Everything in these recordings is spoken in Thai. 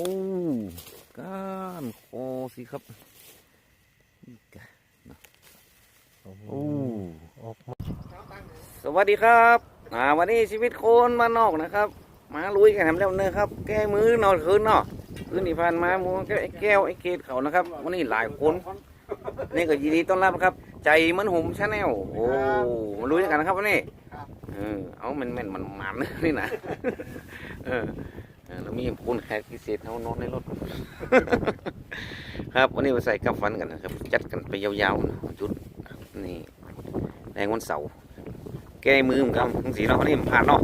โอ้ก้านคอสิครับโอ้ออกมาสวัสดีครับอ่าวันนี้ชีวิตโคนมานนอกนะครับ มาลุยกันทำแล้วเนอะครับ แก้มือนอนคืนเนาะคืนที่ผ่านมาหมูแก้วไอ้แก้วไอ้เกดเขานะครับ วันนี้หลายคน นี่ก็ยินดีต้อนรับครับ ใจเหมันหุ่มชาแนลโอ้มาลุยกันนะครับวันนี้เออเอามันมันมันมันนี่นะเออ เออแล้วมีคนแขกพิเศษเขานอนในรถ ครับ วันนี้มาใส่กับฟันกันนะครับ จัดกันไปยาวๆนะจุด นี่แรงวันเสาร์แก้มือมือนกันทั้งสีนาะวันนี้มันผ่านเนาะ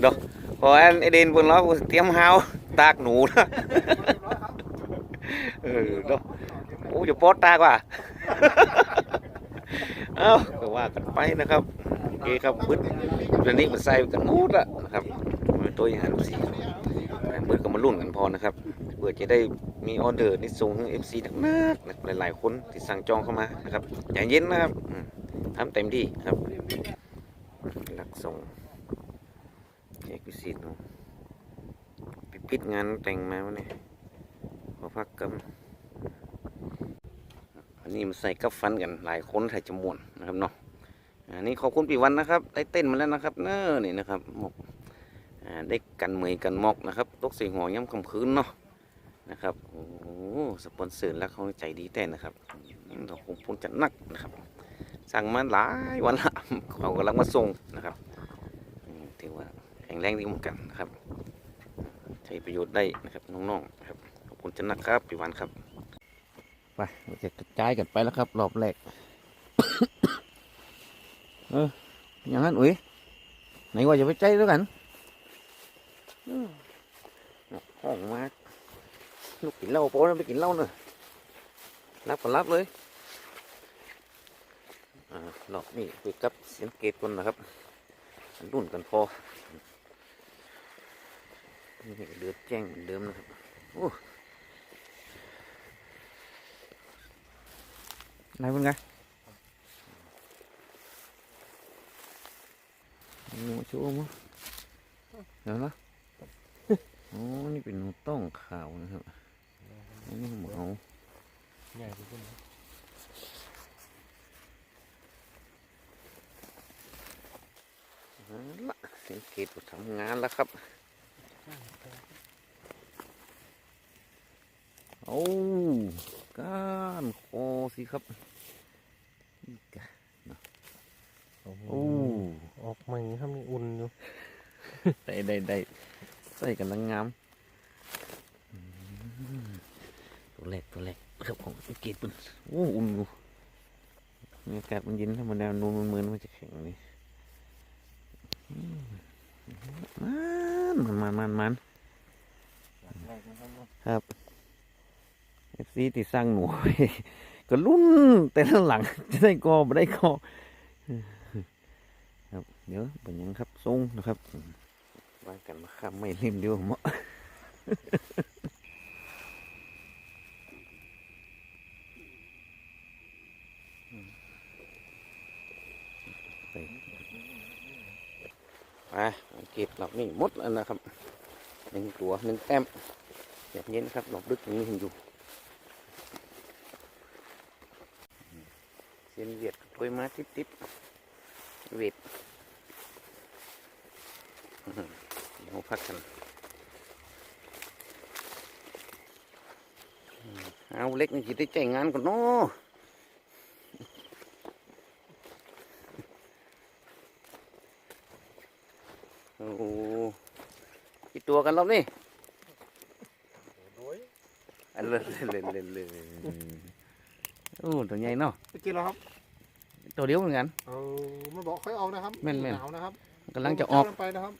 เดอกพอไอเดนบนล้อเตรียมหาวตากหนูนะเออดอกโอ้จะปอดตากว่า เอ้าก็ว่ากันไปนะครับ เคครับบึ้ดเรื่องนี้มันใส่กันมูดละนะครับมันตัวอย่างหันสีบึ้ดก็มารุ่นกันพอนะครับเพื่อจะได้มีออเดอร์นี่ส่งให้เอฟซีนักนักหลายๆคนที่สั่งจองเข้ามานะครับใจเย็นนะครับทำเต็มที่ครับหลักส่งเอกวิสิตเนาะไปปิดงานแต่งมาวันนี้ขอพักกันอันนี้มาใส่กับฟันกันหลายคนถ่ายจมวนนะครับเนาะ อันนี้ขอบคุณปีวันนะครับ ได้เต้นมาแล้วนะครับเน้อนี่นะครับหมกได้กันเมยกันหมอกนะครับตกส่หัวย่ำคำคืนเนาะนะครับโอ้สปอนเซอร์แล้วเขาใจดีแต่นะครับอืมขอบคุณจัดนักนะครับ สั่งมาหลายวันละเขากำลังมาส่งนะครับถือว่าแข็งแรงดีเหมือนกันนะครับ ใช้ประโยชน์ได้นะครับน้องๆนะครับขอบคุณจัดนักครับปีวันครับไปเราจะกระจายกันไปแล้วครับ รอบแรก เอออย่างนั้นอุ้ยไหนว่าจะไปใจด้วกันห้องมากลูกกินเหล้าโป้แล้วไปกินเหล้าเนอะรับก็รับเลยอ่ารอบนี้คุยกับเสียงเกตคนนะครับรุ่นกันพอนี่เดือดแจ้งเหมือนเดิมนะครับโอ้ này vâng ngay Ngủ chỗ không á Đó đó Ồ, นี่เป็นหนูต้องขาวนะครับอันนี้หมูเอาใหญ่ทุกคนเอาละสังเกตว่าทำงานแล้วครับโอ้ก้านคอสิครับนี่กะ โอ้โห โอ้ ออก มาอย่างนี้ครับนี่อุ่นอยู่ ได้ได้ได้ใส่กันลังงามอืมตัวแรกตัวแรกครับของสังเกตมันโอ้อุ่นอยู่มีอากาศมันเย็นถ้ามันแนวนูนมันเหมือนมันจะแข็งนี่อืมมันมันมันมันครับเอฟซีที่สร้างหนูไว้ก็รุ่นแต่ละหลังจะได้กอไม่ได้กอครับ เดี๋ยวเป็นยังครับทรงนะครับว่ากันมาข้ามไม่เล่มเดียวเหมาะไปไปอังกฤษหลับนี่มดแล้วนะครับหนึ่งตัวหนึ่งแต้มแบบนี้นะครับดอกดึกยังมีอยู่เส้นเวียดถอยมาติดติดๆเวียด เดี๋ยวพักกันอืมเอาเล็กนี่จะได้ใจงานก่อนเนาะโอ้โหกี่ตัวกันรอบนี้อันเล่นเล่นเล่นเล่นโอ้ตัวใหญ่เนาะไปกินแล้วครับ ตัวเดียวเหมือนกันเอาไม่บอกค่อยออกนะครับแม่นๆหนาวนะครับกำลังจะออกลงไปนะครับ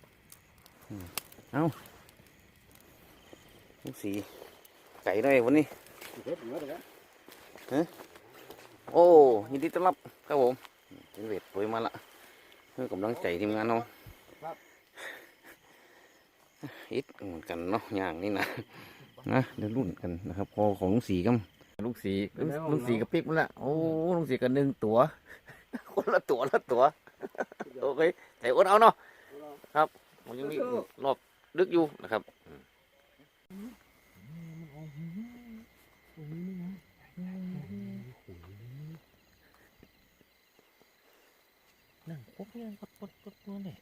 ลูกสีไก่ได้วันนี้โอ้ยินดีต้อนรับครับผมเป็นเวทรวยมาละเพื่อกำลังใจทีมงานเนาะอิดเหมือนกันเนาะอย่างนี้นะนะเดี๋ยวรุ่นกันนะครับพอของลุงสีกัลุงสีลุงลุงสีกับปิ๊กมันละโอ้ลุงสีกันหนึ่งตัวคนละตัวละตัวโอเคใส่อ้นเอาเนาะครับ ผมยังมีรอบลึกอยู่นะครับอืมนั่งพกเนี่ยกดกดกดตัวเนี่ย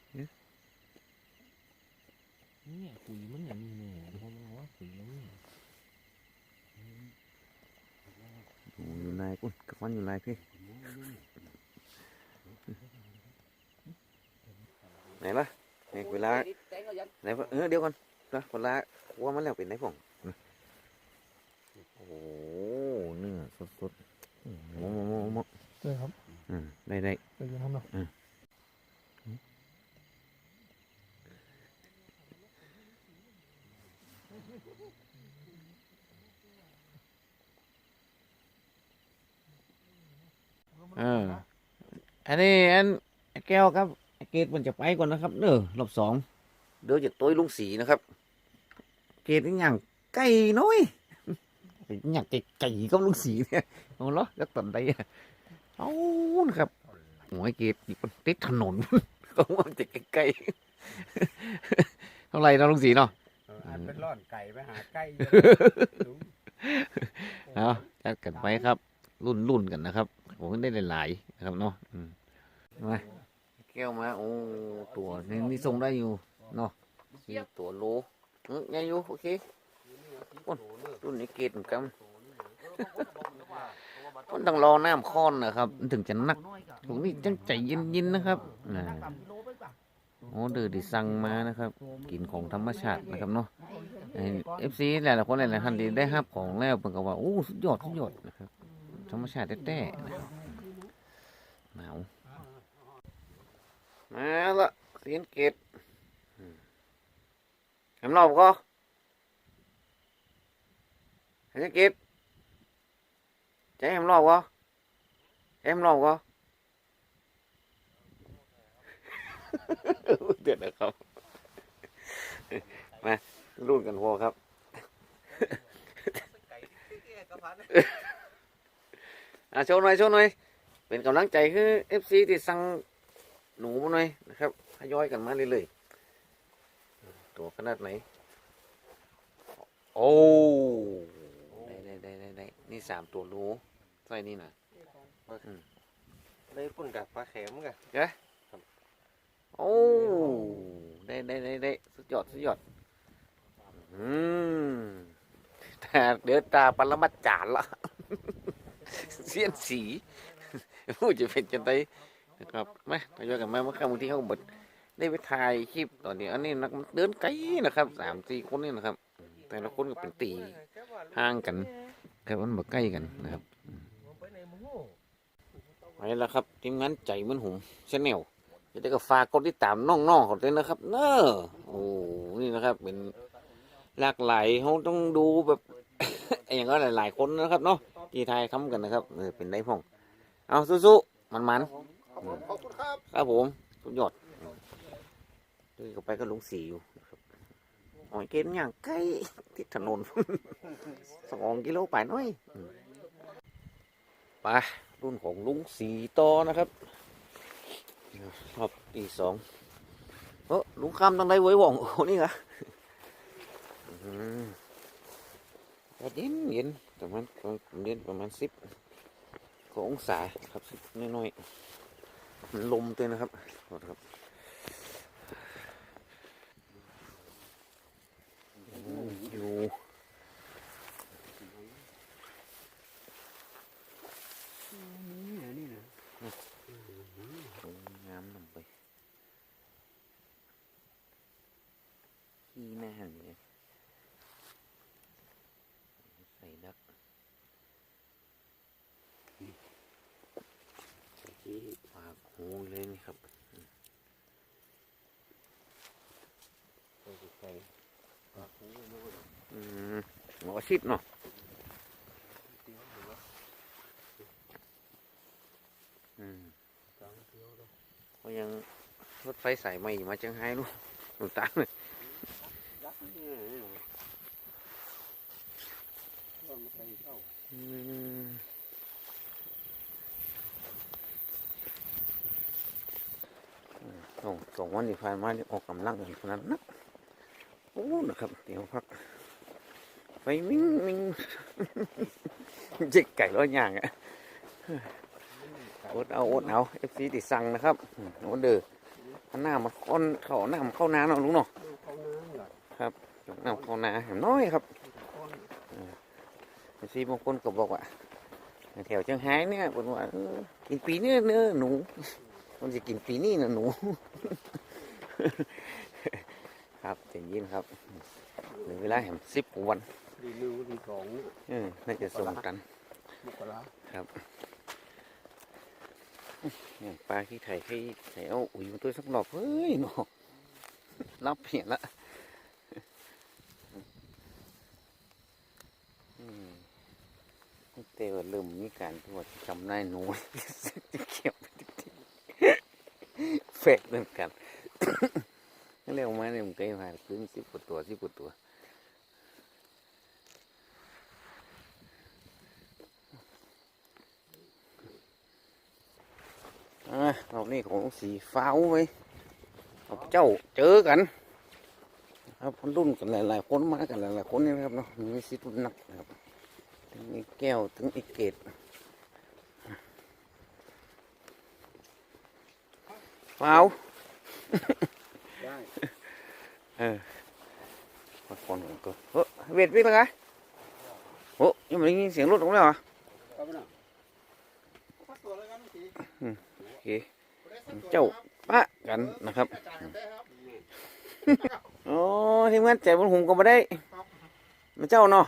เนี่ยขุยมันอย่างนี้เนี่ยพอมันว่าขุยแล้วเนี่ยโอ้อยู่นายกุ้นกับฟันอยู่นายพี่ไหนล่ะไห นเวลาไหนวะเออเดี๋ยวก่อนนะเวลาว่ามันแล้วเป็นไหนพ่องโอ้โหเนื้อสดๆอืมโมโมโมโมใช่ครับอืมได้ได้เดี๋ยวจะทำเนาะเอออันนี้อันไอ้แก้วครับไอ้ เกตมันจะไปก่อนนะครับเนอรอบสองเดี๋ยวจะต้วยลุงสีนะครับ เกตนี่อย่างไก่น้อยอย่างไก่ไก่ก็ลุงสีเนี่ยเอาเหรอแล้วตอนใดอะเอานะครับโอ้ยเกตนี่มันติดถนนเขาว่ามันจะไก่ๆเท่าไหร่เนาะลุงสีเนาะอาจเป็นร่อนไก่ไปหาไก่เอาจัดกันไปครับรุ่นรุ่นๆกันนะครับผมได้หลายๆนะครับเนาะอืมมาแก้วมาโอ้ตัวนี่นี่ส่งได้อยู่เนาะสี่ตัวโลเออยังอยู่โอเคโอ้รุ่นนี้เกตเหมือนกันมันต้องรอน้ำค้อนนะครับถึงจะนักตรงนี้จังใจเย็นๆนะครับอ่าโอ้เดือดิสั่งมานะครับกินของธรรมชาตินะครับเนาะเอฟซีหลายๆคนหลายๆท่านที่ได้รับของแล้วเป็นก็ว่าโอ้สุดยอดสุดยอดนะครับธรรมชาติแต้ๆนะครับหนาว มาละเสียนเกตเห็นรอบก็เห็นเกตใจเห็นรอบก็เห็นรอบก็เดือดนะครับมารุ่นกันพอครับอะโชว์หน่อยโชว์หน่อยเป็นกำลังใจคือเอฟซีที่สั่ง หนูมาหน่อยนะครับทยอยกันมาเรื่อยๆตัวขนาดไหน โอ้ได้ได้ได้ได้ได้นี่สามตัวหนูใส่นี่นะอืมได้ปุ่นกับปลาแข็มกันโอ้ได้ได้ได้ได้สุดยอดสุดยอดอืมแต่เดี๋ยวตาปรมาจารย์ละเสียนสีผู้จะเป็นจังได นะครับมาทยอยกันมาเมื่อครั้งที่เขาบดได้ไปถ่ายคลิปตอนนี้ อันนี้นักเดินไกลนะครับสามสี่คนนี่นะครับ แต่ละคนก็เป็นตีห่างกันแต่มันบ่ใกล้กันนะครับไปแล้วครับทีมงานใจมันหุมชแนลจะได้ก็ฝากกดติดตามน้องๆขาด้วยนะครับ เนอะโอ้นี่นะครับ เป็นหลากหลายเขาต้องดูแบบอย่างก็หลายๆคนนะครับเนาะที่ทายคำกันนะครับเป็นได้พ่อง เอาสู้ๆมัน ขอบคุณขอบคุณครับๆครับผมสุดยอดด้วยก็ไปก็ลุงสีอยู่นะครับอ๋อยเกณฑ์อย่างใกล้ติดถนนสองกิโลไปหน้อยอืมไปรุ่นของลุงสีต่อนะครับรอบที่สองเออลุงคำตั้งได้ไว้ว่องโอ้นี่เหรออืมแต่เย็นเย็นประมาณเย็นประมาณสิบกว่าองศาครับสิบน้อยๆมัน ลมเต้นนะครับขอโทษครับอืมอยู่นี่นะตรงงามลงไปขี้หน้าหันเลยใส่ดัก ที่ ปากหูเลยนี่ครับ ใส่ อืมหม อชิดเนาะอืมเขายังรถไฟสายใหม่มาจังไห้ลูกหนุนตามเลยอนมาใส่เข้าอืมสองสองวันที่ผ่านมานี่ออกกำลังกันขนาดนักโอ้นะครับ เดี๋ยวพัก ไปวิ่งวิ่งจิกไก่ร้อยอย่างอะอดเอาอดเอาเอฟซีติดสั่งนะครับอืมโอ้เด้อหน้ามาค้อนเขาหน้ามาเข้าน้ำเนาะลุงเนาะเข้าน้ำหลักน้ำเข้านาแหมน้อยครับเอฟซีบางคนก็บอกว่าแถวเชียงไฮ้เนี่ยบอกว่ากินปีนี้เนื้อะหนูมันจะกินปีนี้นะหนู ครับใจเย็นครับเหลือเวลาแหมสิบวัน ดีหนึ่งดีสองเออน่าจะส่งกันมกราอย่างปลาที่ไถ่ให้ไถ่เอาอุ้ยมาตัวสักรอบเฮ้ยเนาะรับเห็นละอืมเตว่าเริ่มมีการตรวจจำนายหนูจะเขียวไปติ๊กๆเฟกเหมือนกันเรียกมาเนี่ยมันเคยผ่านคืนสิบกว่าตัวสิบกว่าตัว อ่ารอบนี้ของสีฟ้าวไว้กับเจ้าเจอกัน ครับคนรุ่นกันหลายๆคนมากันหลายๆคนนี่นะครับเนาะมีสิทธิ์รุ่นนักนะครับถึงอีแก้วถึงอีเกตฟ้าวได้เออมาคนผมก็เฮ้ยเวทวิ่งแล้วไงโอ้ยังไม่ได้ยินเสียงรถของเลยเหรอครับนะพักตัวเลยครับพี่โอเค เจ้าปะกันนะครับโอ้ทีมงานใจบนหุงก็มาได้มาเจ้าเนาะ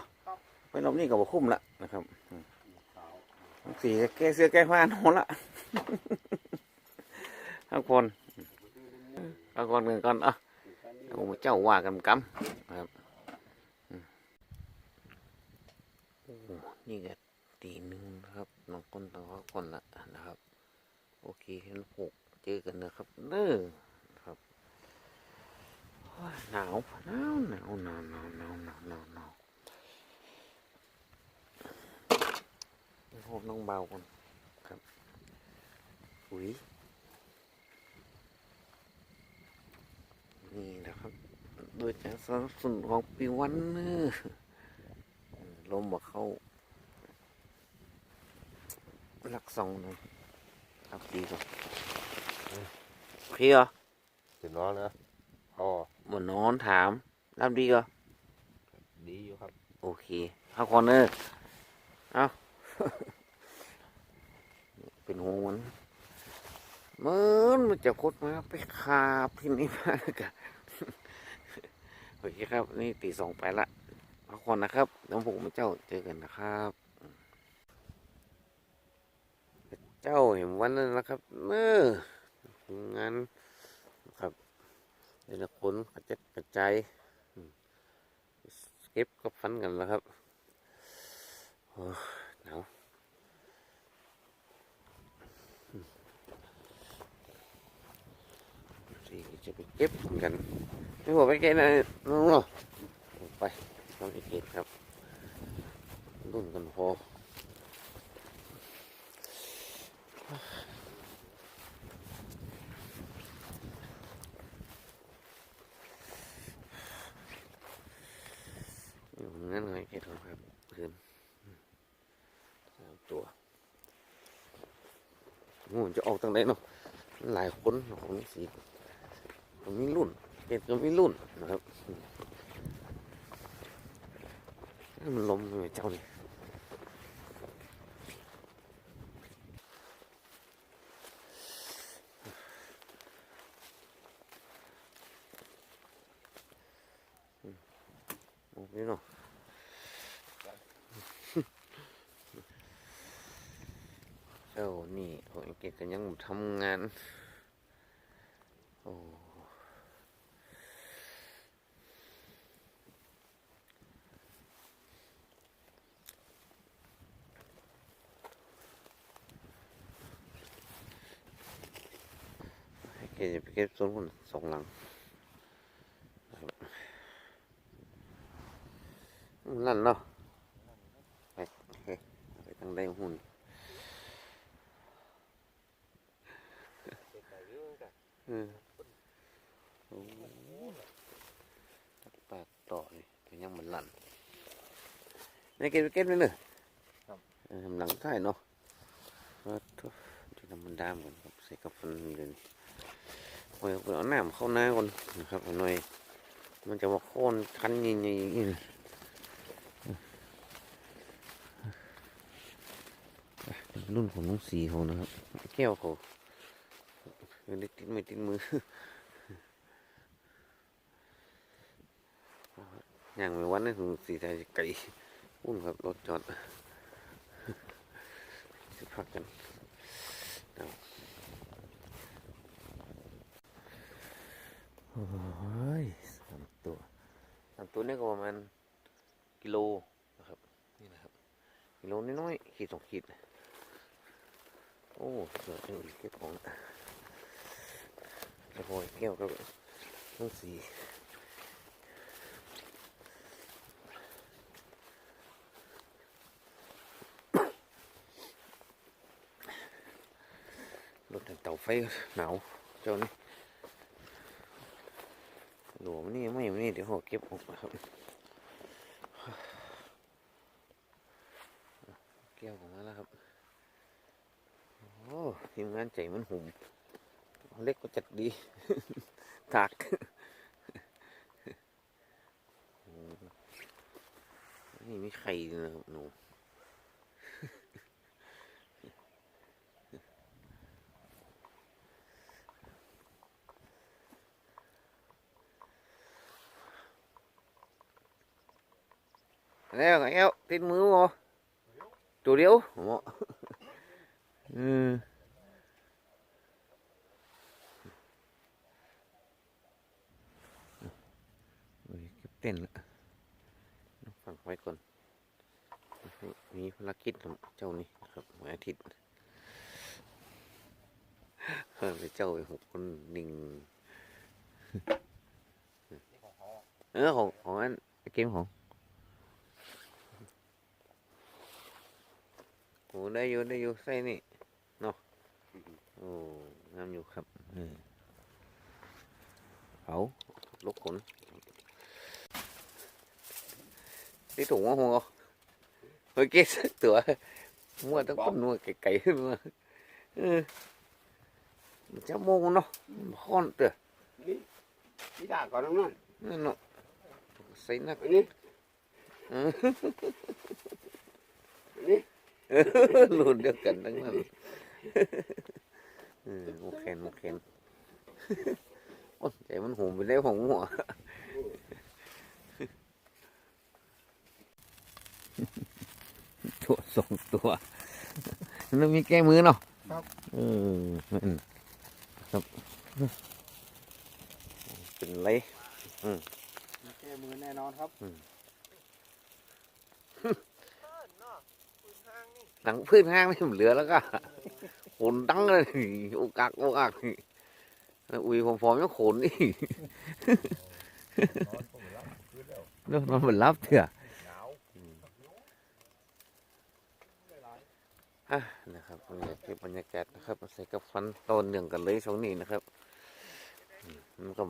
ไปรอบนี้ก็บ่คุ้มละนะครับสีแก้เสื้อแก้ผ้านอนละทุกคนทุกคนกันก่อนเอะโอ้เจ้าว่ากันกำนะครับอืมโอ้นี่ก็ตีหนึ่งนะครับน้องคนต่างคนละนะครับ โอเคเห็นผูกเจอกันนะครับเด้อครับหนาวหนาวหนาวหนาวหนาวหนาวหนาวหนาวหนาวโอ้น้องเบาคนครับอุ้ยนี่นะครับโดยจากสนับสนุนของปีวันเนอลมบ่เข้าหลักสองน่อ ยครับดีกว่าโอเคเหรอจะนอนนะอ๋อบนนอนถามรับดีก็ดีอยู่ครับ โอเคเอาก่อนเนอะเอา เป็นห่วงมันเหมือนมันจะคดมาไปคาบที่นี่มาแล้วกันโอเคครับ นี่ตีสองไปละเอาก่อนนะครับ แล้วผมมาเจ้าเจอกันนะครับ เจ้าเห็นวันนั้นนะครับเนอทีมงานครับแต่ละคนกระจัดกระจายเก็บก็ฟันกันแล้วครับโอ้หนาวสิจะไปเก็บกันไม่บอกไปเก็บนะน้องเนาะไปต้องไปเก็บครับรุ่นกันพออยู่งั้นเลยเก็บครับคืนสามตัวงูมันจะออกทางไหนเนาะหลายคน สีก็มีรุ่นเก็บก็มีรุ่นนะครับมันลมเลยเจ้านี่โอ้ยเนาะเจ้านี่โอ้ยเกดก็ยังทำงาน โอ้ให้เกดจะไปเก็บส่วนคนสองหลังนั่นเนาะไปโอเคไปทางใดหุ่นอือ้ตักป่าต่อนี่ก็ยังมันลั่นนี่เก็บเก็บเลยเนอะครับเออทำหลังใต้เนาะว่าทุกจะทำมันดามกันครับใส่กับฟันเลย โอ้ยเอาน้ำเข้าหน้าก่อนนะครับหน่อยมันจะว่าโค่นคันยิงยิงยิงรุ่นของน้องสีเขานะครับ แก้วเขาเออได้ติดไม่ติดมือย่างไปวันนี้ถึงสีไทยไก่อุ่นครับรถจอดจะพักกันเอา โอ้ยสามตัวสามตัวนี่ก็ประมาณกิโลนะครับ นี่นะครับกิโลน้อยๆขีดสองขีด โอ้เสือเจ้าอีกเก็บของแล้วพอแก้วก็ต้องสีรถเตาไฟหนาวเจ้านี่ หลวมนนี่ไม่ไม่นี่เดี๋ยวเขาเก็บออกนะครับแก้วของมาแล้วครับโอ้ทีมงานใจมันหุ่มเล็กก็จัดดีถากนี่มีไข่นะครับหนู แล้วไงเอ้าติดมือบ่ตัวเดียวหมออืมโอ้ยเก็บเต้นละฟัง โอ้ได้อยู่ได้อยู่ใส่นี่เนาะโอ้งามอยู่ครับเออเอาลูกขนที่ถุงว่าหัวเฮ้ยเก๊ตัวมัวต้องปั้นนัวไก่ๆขึ้นมาเออมันจะโมงเนาะมันค้อนเตอนี่ที่ด่าก่อนน้องนั่นนั่นเนาะใส่นักอันนี้เอออันนี้ รุ่นเดียวกันทั้งนั้นเออโอเคโอเคโอ้ยใจมันหูไปได้ของหัวตัวสองตัวแล้วมีแก้มือเนาะครับเออนั่นครับเป็นไรแก้มือแน่นอนครับ หลังพื้นห้างไม่เหลือแล้วก็ขนตั้งเลยโอกากโอกากอุ้ยผมพร้อมจะขนนี่เนอะมันเหมือนรับเถอะอะนะครับบรรยากาศบรรยากาศนะครับใส่กับฟันต้นเนื่องกันเลยช่วงนี้นะครับมันก็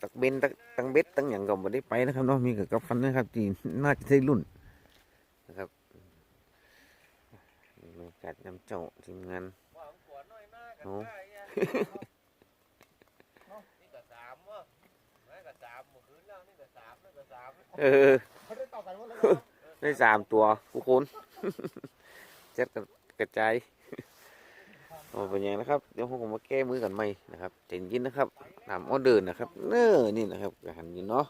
ตักเบนตักตังเบ็ดตั้งอย่างก็ไม่ได้ไปนะครับเนาะมีกับกับฟันนะครับที่น่าจะได้รุ่นนะครับ กาศน้ำเจ้าทีมงานโอ้นี่ก็สามวะแม่ก็สามเมื่อคืนแล้วนี่ก็สามนี่ก็สามเออเขาได้ต่อกันหมดแล้วได้สามตัวทุกคนเจ็ดกระกระจายเอาเป็นยังนะครับ เดี๋ยวผมมาแก้มือกันใหม่นะครับใจเยินนะครับตามออเดอร์นะครับ เน้อนี่นะครับกระหันอยินเนาะ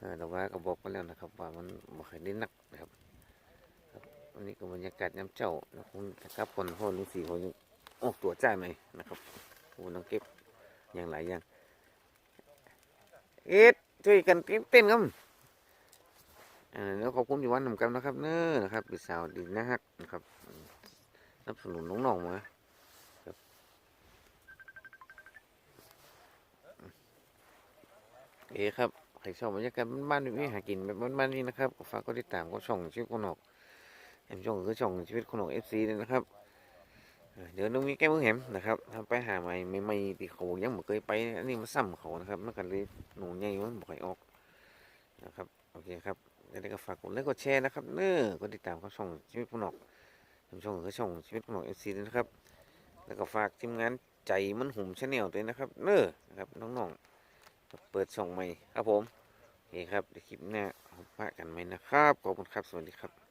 อ่าแต่ว่าก็บอกมาแล้วนะครับ ว่ามันบ่ค่อยได้หนักนะครับ ครับวันนี้ก็บรรยากาศย้ำเจ้านะคุณครับคนพ่อลุงสี่คนออกตัวใจ่ายหน่อยนะครับโอ้ต้องเก็บอย่างหลายอย่างเอ็ดช่วยกันเต้นเต้นครับอ่าแล้วขอบคุณอยู่วันหนุ่มกันนะครับ เน้อนะครับเป็นสาวดีนะฮะนะครับสนับสนุนน้องๆมาเอ๋ครับใครชอบบรรยากาศบ้านๆแบบนี้หากินแบบบ้านๆนี้นะครับฝากก็ติดตามก็ช่องชีวิตคนออก แอมช่องคือช่องชีวิตคนออกเอฟซีเลยนะครับเดี๋ยวน้องมีแก้มือแหมนะครับทำไปหาใหม่ใหม่ๆที่เขายังไม่เคยไปอันนี้มาซ้ำเขานะครับมันกันเลยหนูใหญ่มันบ่ค่อยออกนะครับโอเคครับยังไงก็ฝากกดไลค์กดแชร์นะครับเน้อกดติดตามเขาช่องชีวิตพนอกทำช่องคือช่องชีวิตพนอกเอฟซีด้วยนะครับ แล้วก็ฝากทีมงานใจมันหุ่มชาแนลด้วยนะครับ เน้อนะครับน้องๆเปิดช่องใหม่ครับผมโอเคครับเดี๋ยวคลิปหน้าพบกันใหม่นะครับขอบคุณครับสวัสดีครับ